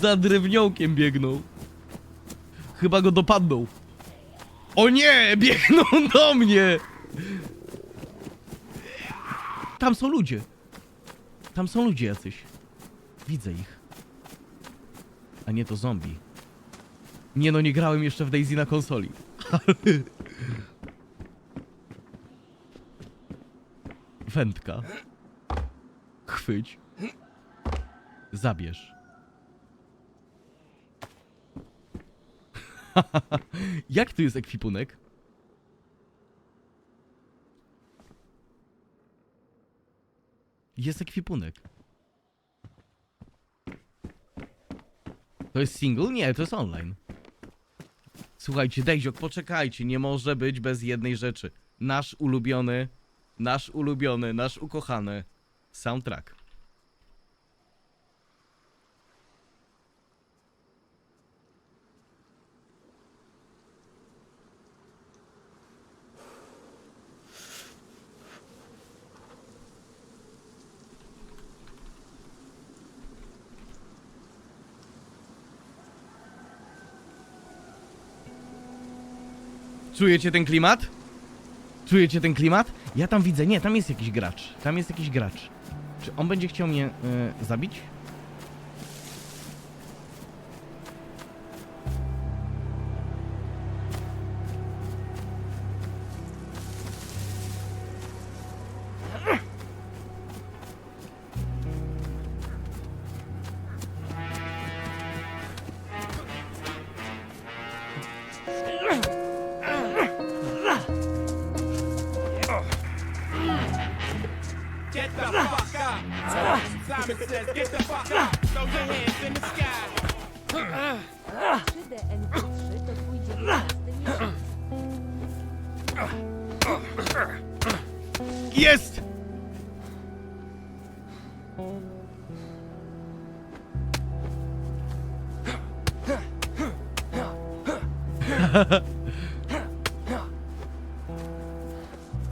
Za drewniołkiem biegną. Chyba go dopadną. O nie! Biegną do mnie! Tam są ludzie. Tam są ludzie jacyś. Widzę ich. A nie to zombie. Nie no, nie grałem jeszcze w Daisy na konsoli. Wędka. Chwyć. Zabierz. Jak tu jest ekwipunek? Jest ekwipunek. To jest single? Nie, to jest online. Słuchajcie, Dejziok, poczekajcie, nie może być bez jednej rzeczy. Nasz ulubiony, nasz ulubiony, nasz ukochany soundtrack. Czujecie ten klimat? Czujecie ten klimat? Ja tam widzę, nie, tam jest jakiś gracz. Tam jest jakiś gracz. Czy on będzie chciał mnie e, zabić? Jest!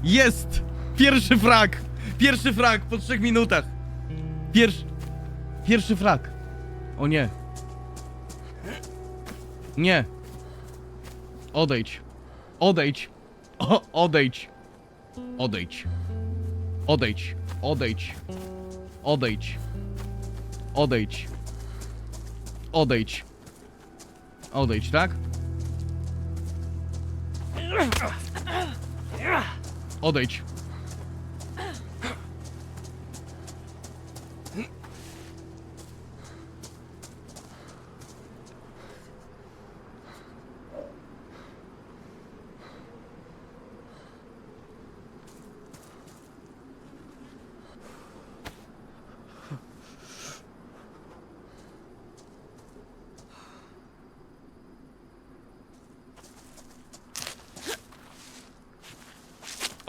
Jest! Pierwszy frag! Pierwszy frag po trzech minutach! Pierwszy... Pierwszy frag! O nie. Nie. Odejdź. Odejdź. O, odejdź. Odejdź. Odejdź. Odejdź. Odejdź. Odejdź. Odejdź. Odejdź, tak? Odejdź.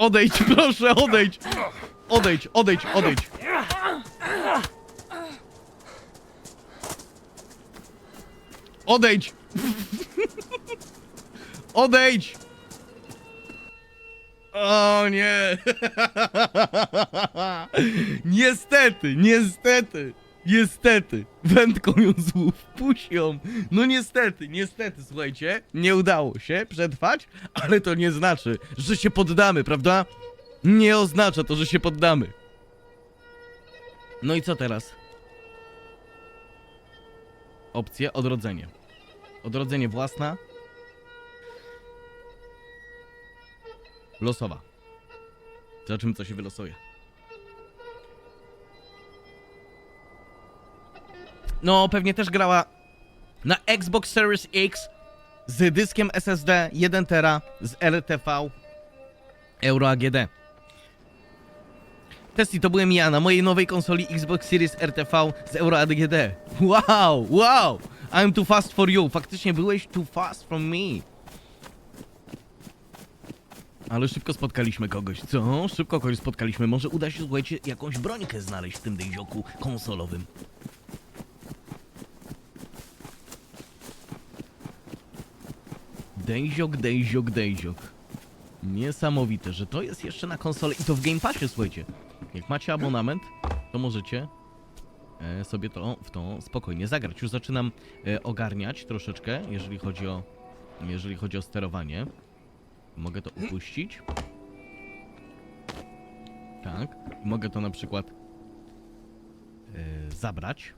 Odejdź, proszę, odejdź! Odejdź, odejdź, odejdź! Odejdź! Odejdź! O nie! Niestety, niestety, niestety. Wędką ją złów, puść ją. No niestety, niestety, słuchajcie. Nie udało się przetrwać, ale to nie znaczy, że się poddamy, prawda? Nie oznacza to, że się poddamy. No i co teraz? Opcje odrodzenie. Odrodzenie własna. Losowa. Zobaczymy, co się wylosuje. No, pewnie też grała na Xbox Series X z dyskiem SSD 1 tera z RTV Euro AGD. Testy to byłem ja na mojej nowej konsoli Xbox Series RTV z Euro AGD. Wow, wow! I'm too fast for you. Faktycznie byłeś too fast for me. Ale szybko spotkaliśmy kogoś, co? Szybko kogoś spotkaliśmy. Może uda się, słuchajcie, jakąś brońkę znaleźć w tym dejzioku konsolowym. Dejziok, dejziok, dejziok. Niesamowite, że to jest jeszcze na konsolę i to w Game Passie, słuchajcie. Jak macie abonament, to możecie e, sobie to w to spokojnie zagrać. Już zaczynam e, ogarniać troszeczkę, jeżeli chodzi o jeżeli chodzi o sterowanie. Mogę to upuścić. Tak. Mogę to na przykład e, zabrać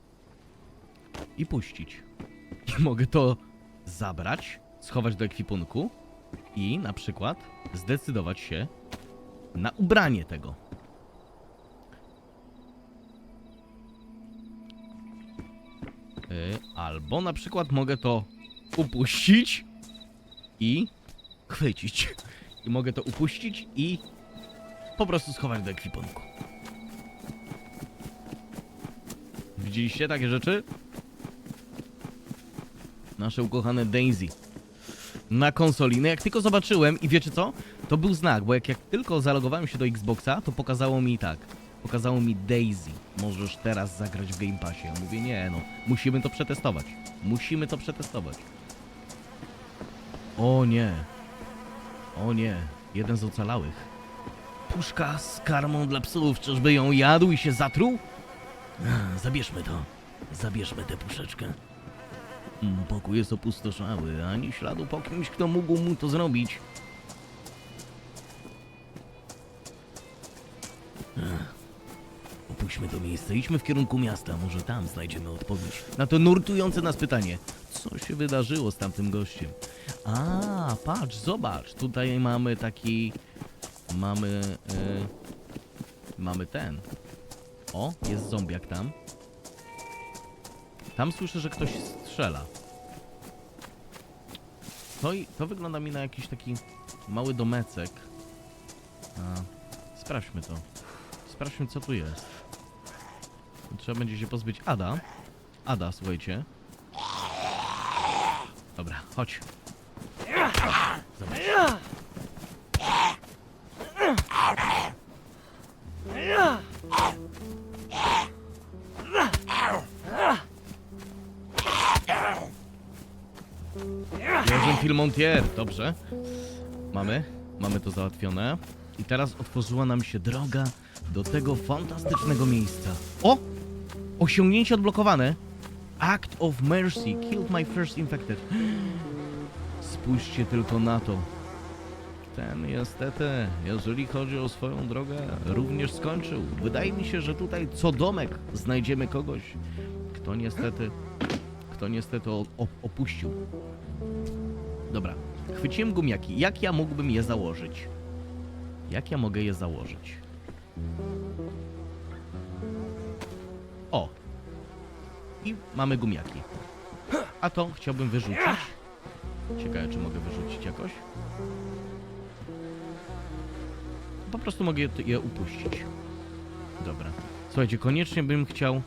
i puścić. I mogę to zabrać, schować do ekwipunku i na przykład zdecydować się na ubranie tego. Y, Albo na przykład mogę to upuścić i chwycić. I mogę to upuścić i po prostu schować do ekwipunku. Widzieliście takie rzeczy? Nasze ukochane Daisy. Na konsoli. No jak tylko zobaczyłem i wiecie co? To był znak, bo jak, jak tylko zalogowałem się do Xboxa, to pokazało mi tak. Pokazało mi Daisy. Możesz teraz zagrać w Game Passie. Ja mówię, nie no, musimy to przetestować. Musimy to przetestować. O nie. O nie. Jeden z ocalałych. Puszka z karmą dla psów, czyżby ją jadł i się zatruł? Zabierzmy to. Zabierzmy tę puszeczkę. Mm, Pokój jest opustoszały, ani śladu po kimś, kto mógł mu to zrobić. Ech. Opuśćmy to miejsce, idźmy w kierunku miasta, może tam znajdziemy odpowiedź na to nurtujące nas pytanie. Co się wydarzyło z tamtym gościem? A, patrz, zobacz, tutaj mamy taki... Mamy... E, mamy ten. O, jest zombiak tam. Tam słyszę, że ktoś strzela. To, i- to wygląda mi na jakiś taki mały domecek. A, sprawdźmy to. Sprawdźmy, co tu jest. Trzeba będzie się pozbyć Ada. Ada, słuchajcie. Dobra, chodź. Filmontier, dobrze. Mamy, mamy to załatwione. I teraz otworzyła nam się droga do tego fantastycznego miejsca. O! Osiągnięcie odblokowane. Act of Mercy. Killed my first infected. Spójrzcie tylko na to. Ten niestety, jeżeli chodzi o swoją drogę, również skończył. Wydaje mi się, że tutaj co domek znajdziemy kogoś, kto niestety, kto niestety opuścił. Dobra, chwyciłem gumiaki. Jak ja mógłbym je założyć? Jak ja mogę je założyć? O! I mamy gumiaki. A to chciałbym wyrzucić. Ciekawe, czy mogę wyrzucić jakoś? Po prostu mogę je, upuścić. Dobra. Słuchajcie, koniecznie bym chciał...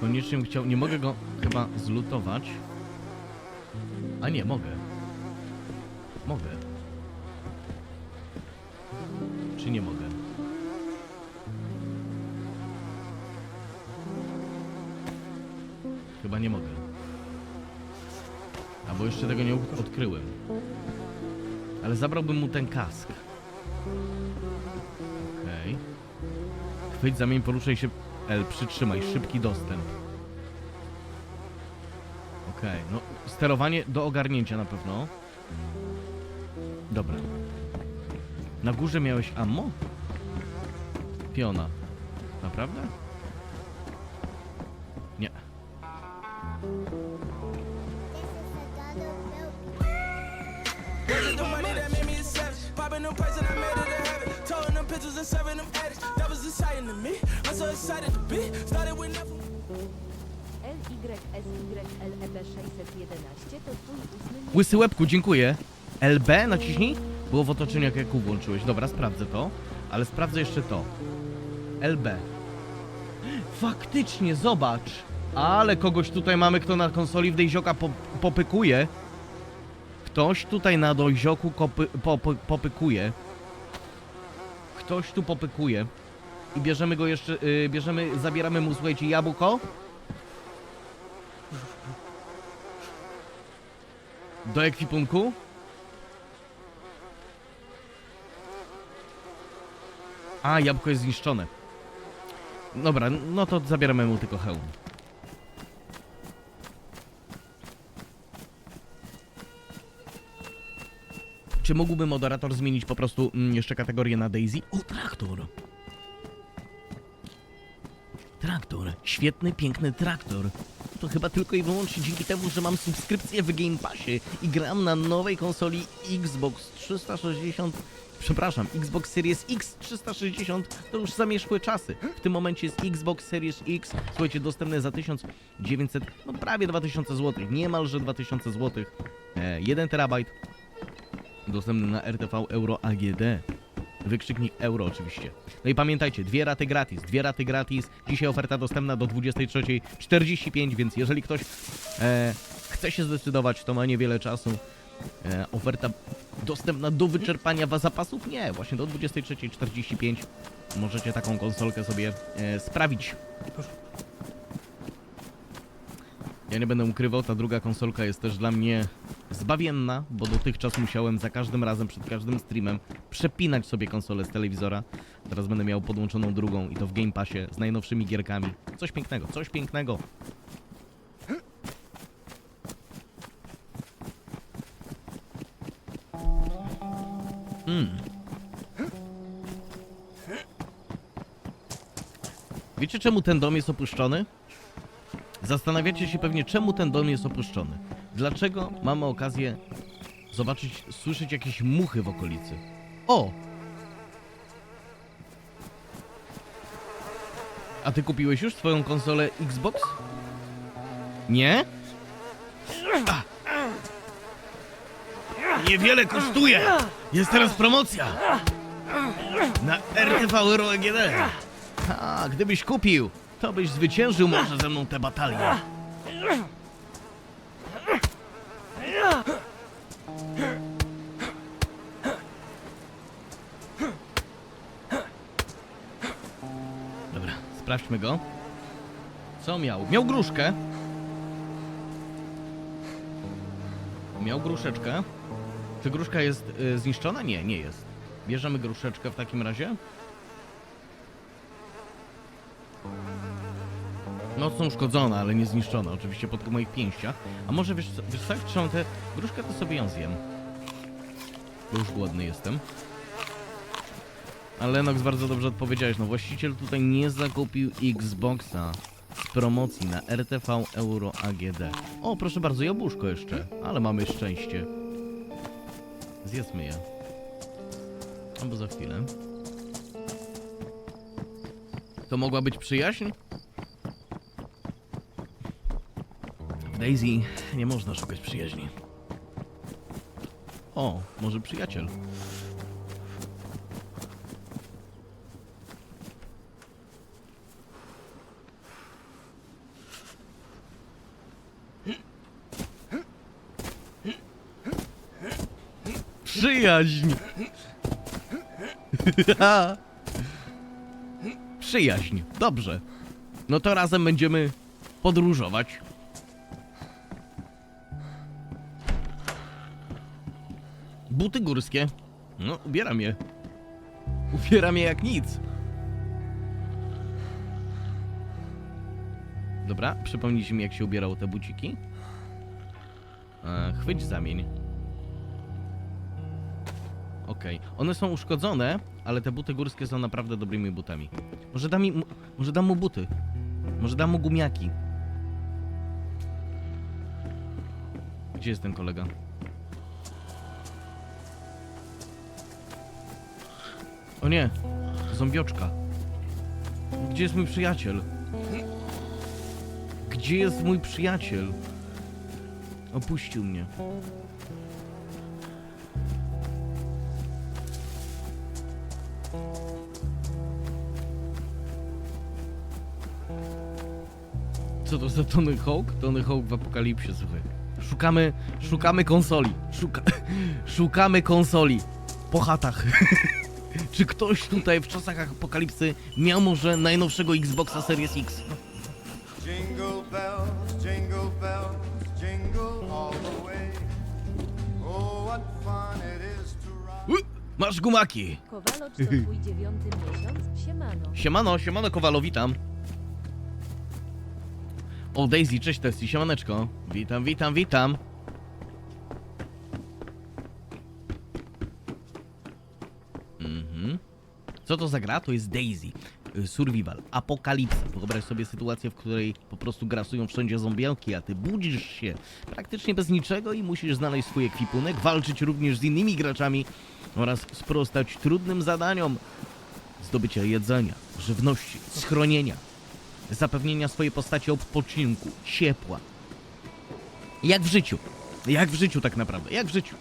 Koniecznie bym chciał... Nie mogę go chyba zlutować. A nie, mogę. Mogę. Czy nie mogę? Chyba nie mogę. Albo jeszcze tego nie od- odkryłem. Ale zabrałbym mu ten kask. Okej. Chwyć, zamień, poruszaj się. L, przytrzymaj, szybki dostęp. Okej, no sterowanie do ogarnięcia na pewno. Dobra. Na górze miałeś ammo? Piona. Naprawdę? Nie. The them pictures and serving them addicts. That was exciting to me. I'm so excited to be. Started with nothing. Łysy łebku, dziękuję. LB naciśnij? Było w otoczeniu jak jak włączyłeś. Dobra, sprawdzę to. Ale sprawdzę jeszcze to. LB. Faktycznie, zobacz. Ale kogoś tutaj mamy, kto na konsoli w Dejzioka po, popykuje. Ktoś tutaj na popy, popykuje. Ktoś tu popykuje. I bierzemy go jeszcze, yy, bierzemy, zabieramy mu, słuchajcie, jabłko. Do ekwipunku. A, jabłko jest zniszczone. Dobra, no to zabieramy mu tylko hełm. Czy mógłby moderator zmienić po prostu mm, jeszcze kategorię na Daisy? O, traktor! Traktor. Świetny, piękny traktor. To chyba tylko i wyłącznie dzięki temu, że mam subskrypcję w Game Passie i gram na nowej konsoli Xbox 360. Przepraszam, Xbox Series X 360 to już zamierzchłe czasy. W tym momencie jest Xbox Series X, słuchajcie, dostępny za 1900, no prawie 2000 zł, niemalże 2000 zł. E, 1 terabajt, dostępny na RTV Euro AGD. Wykrzyknik euro oczywiście. No i pamiętajcie, dwie raty gratis, dwie raty gratis. Dzisiaj oferta dostępna do 23.45, więc jeżeli ktoś e, chce się zdecydować, to ma niewiele czasu. E, oferta dostępna do wyczerpania was zapasów? Nie, właśnie do 23.45 możecie taką konsolkę sobie e, sprawić. Ja nie będę ukrywał, ta druga konsolka jest też dla mnie zbawienna, bo dotychczas musiałem za każdym razem, przed każdym streamem przepinać sobie konsolę z telewizora. Teraz będę miał podłączoną drugą i to w Game Passie z najnowszymi gierkami. Coś pięknego, coś pięknego. Mm. Wiecie czemu ten dom jest opuszczony? Zastanawiacie się pewnie, czemu ten dom jest opuszczony. Dlaczego mamy okazję zobaczyć, słyszeć jakieś muchy w okolicy? O! A ty kupiłeś już swoją konsolę Xbox? Nie? A! Niewiele kosztuje! Jest teraz promocja! Na RTV Euro AGD! A, gdybyś kupił, to byś zwyciężył może ze mną tę batalię. Dobra, sprawdźmy go. Co miał? Miał gruszkę. Miał gruszeczkę. Czy gruszka jest y, zniszczona? Nie, nie jest. Bierzemy gruszeczkę w takim razie. Mocno uszkodzona, ale nie zniszczona, oczywiście pod moich pięściach. A może wiesz co, wiesz jak trzymam tę gruszkę, to sobie ją zjem. Bo już głodny jestem. Ale Lenox bardzo dobrze odpowiedziałeś, no właściciel tutaj nie zakupił Xboxa z promocji na RTV Euro AGD. O, proszę bardzo, jabłuszko jeszcze, ale mamy szczęście. Zjedzmy je. Albo za chwilę. To mogła być przyjaźń? Daisy nie można szukać przyjaźni. O, może przyjaciel. Przyjaźń! Przyjaźń, dobrze. No to razem będziemy podróżować. Buty górskie. No, ubieram je. Ubieram je jak nic. Dobra, przypomnijcie mi jak się ubierało te buciki. E, chwyć zamień. Okej. One są uszkodzone, ale te buty górskie są naprawdę dobrymi butami. Może dam, mi, mu- może dam mu buty. Może dam mu gumiaki. Gdzie jest ten kolega? O nie! Zombioczka. Gdzie jest mój przyjaciel? Gdzie jest mój przyjaciel? Opuścił mnie. Co to za Tony Hawk? Tony Hawk w apokalipsie, słuchaj. Szukamy, szukamy konsoli. Szuka, szukamy konsoli. Po chatach. Czy ktoś tutaj w czasach apokalipsy miał może najnowszego Xboxa Series X? Jingle bells, jingle bells, jingle all the way. Oh, what fun it is to ride. Masz gumaki! Kowalocz to twój dziewiąty miesiąc? Siemano. Siemano, siemano Kowalo, witam. O, Daisy, cześć Tessie, siemaneczko. Witam, witam, witam. Mhm. Co to za gra? To jest Daisy. Y, Survival, apokalipsa. Wyobraź sobie sytuację, w której po prostu grasują wszędzie zombielki, a ty budzisz się praktycznie bez niczego i musisz znaleźć swój ekwipunek, walczyć również z innymi graczami oraz sprostać trudnym zadaniom zdobycia jedzenia, żywności, schronienia, zapewnienia swojej postaci odpoczynku, ciepła. Jak w życiu. Jak w życiu tak naprawdę, jak w życiu.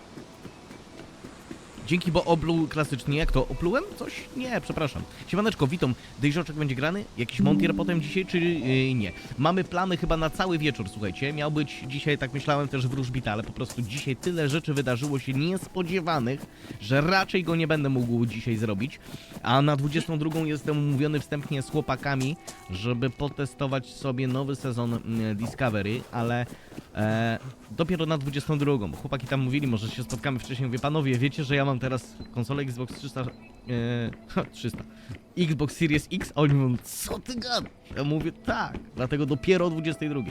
Dzięki, bo obluł klasycznie, jak to? Oplułem? Coś? Nie, przepraszam. Siemaneczko, witam. Dejrzoczek będzie grany? Jakiś montier potem dzisiaj, czy yy, nie? Mamy plany chyba na cały wieczór, słuchajcie. Miał być dzisiaj, tak myślałem, też wróżbita, ale po prostu dzisiaj tyle rzeczy wydarzyło się niespodziewanych, że raczej go nie będę mógł dzisiaj zrobić. A na 22 jestem umówiony wstępnie z chłopakami, żeby potestować sobie nowy sezon mm, Discovery, ale e, dopiero na 22. Chłopaki tam mówili, może się spotkamy wcześniej. Mówię, panowie, wiecie, że ja mam teraz konsolę Xbox 300, e, ha, 300, Xbox Series X, a oni mówią, co ty gadasz? Ja mówię, tak, dlatego dopiero o 22.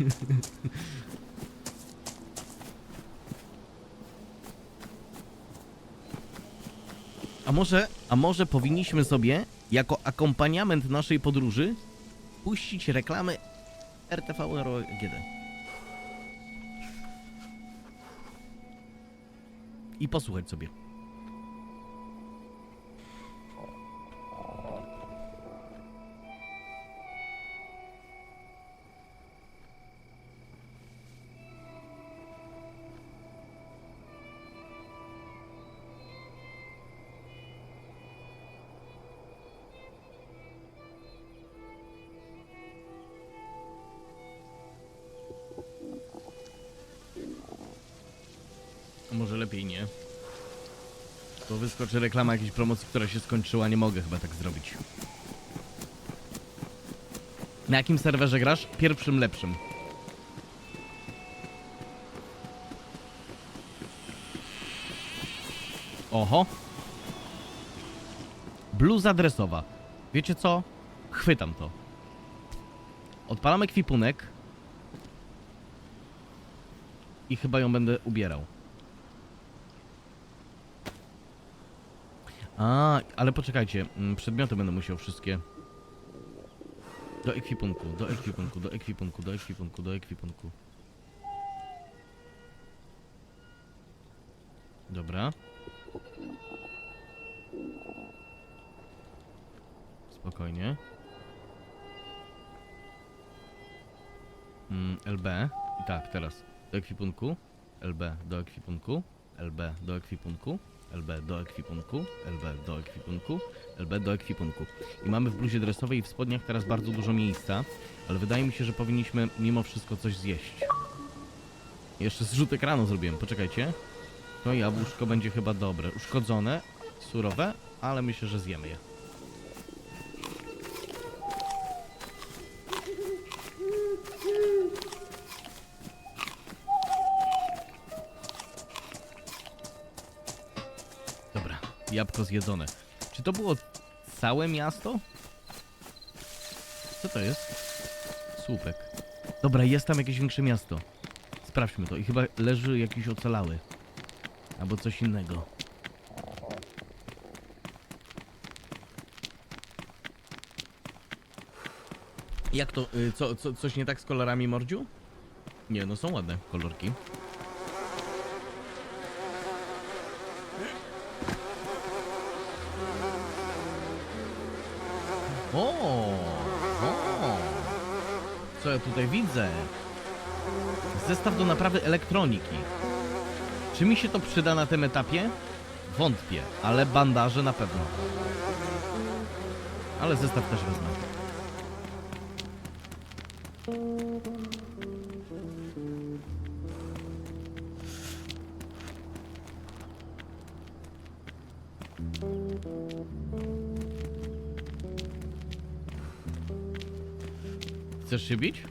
A może, a może powinniśmy sobie, jako akompaniament naszej podróży, puścić reklamy RTV GD. I posłuchać sobie. Wyskoczy reklama jakiejś promocji, która się skończyła. Nie mogę chyba tak zrobić. Na jakim serwerze grasz? Pierwszym lepszym. Oho. Bluza adresowa. Wiecie co? Chwytam to. Odpalam ekwipunek. I chyba ją będę ubierał. A, ale poczekajcie, mm, przedmioty będę musiał wszystkie. Do ekwipunku, do ekwipunku, do ekwipunku, do ekwipunku, do ekwipunku. Dobra. Spokojnie. Mm, LB. I tak, teraz. Do ekwipunku. LB do ekwipunku. LB do ekwipunku. LB do ekwipunku, LB do ekwipunku, LB do ekwipunku. I mamy w bluzie dresowej i w spodniach teraz bardzo dużo miejsca, ale wydaje mi się, że powinniśmy mimo wszystko coś zjeść. Jeszcze zrzut ekranu zrobiłem, poczekajcie. To jabłuszko będzie chyba dobre. Uszkodzone, surowe, ale myślę, że zjemy je. Jabłko zjedzone. Czy to było całe miasto? Co to jest? Słupek. Dobra, jest tam jakieś większe miasto. Sprawdźmy to. I chyba leży jakiś ocalały. Albo coś innego. Jak to? Y, co, co, coś nie tak z kolorami mordziu? Nie, no są ładne kolorki. O, o, co ja tutaj widzę? Zestaw do naprawy elektroniki. Czy mi się to przyda na tym etapie? Wątpię, ale bandaże na pewno. Ale zestaw też wezmę. Chcesz się bić?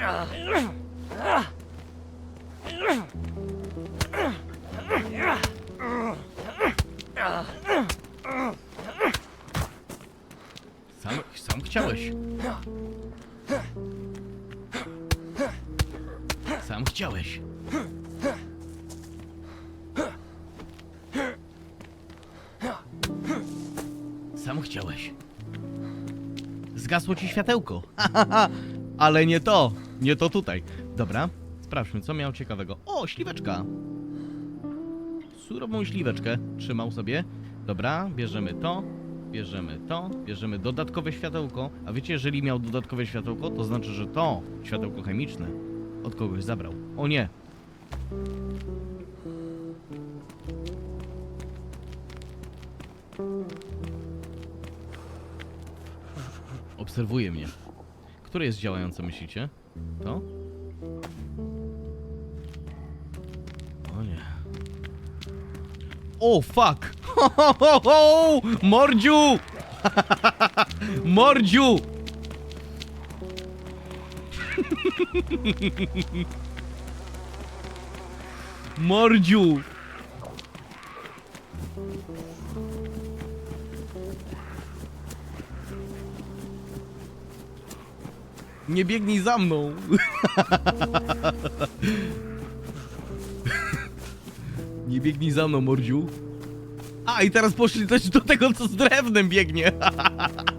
Sam, chciałeś. Zgasło ci światełko. Ale nie to. Nie to tutaj. Dobra, sprawdźmy, co miał ciekawego. O, śliweczka. Surową śliweczkę trzymał sobie. Dobra, bierzemy to, bierzemy to, bierzemy dodatkowe światełko. A wiecie, jeżeli miał dodatkowe światełko, to znaczy, że to światełko chemiczne od kogoś zabrał. O nie. Obserwuje mnie. Które jest działające, myślicie? To? O nie. O, fuck! Ho, ho, ho, ho! Mordziu! Mordziu! Mordziu! Nie biegnij za mną! Nie biegnij za mną, mordziu. A, i teraz poszli też do tego, co z drewnem biegnie.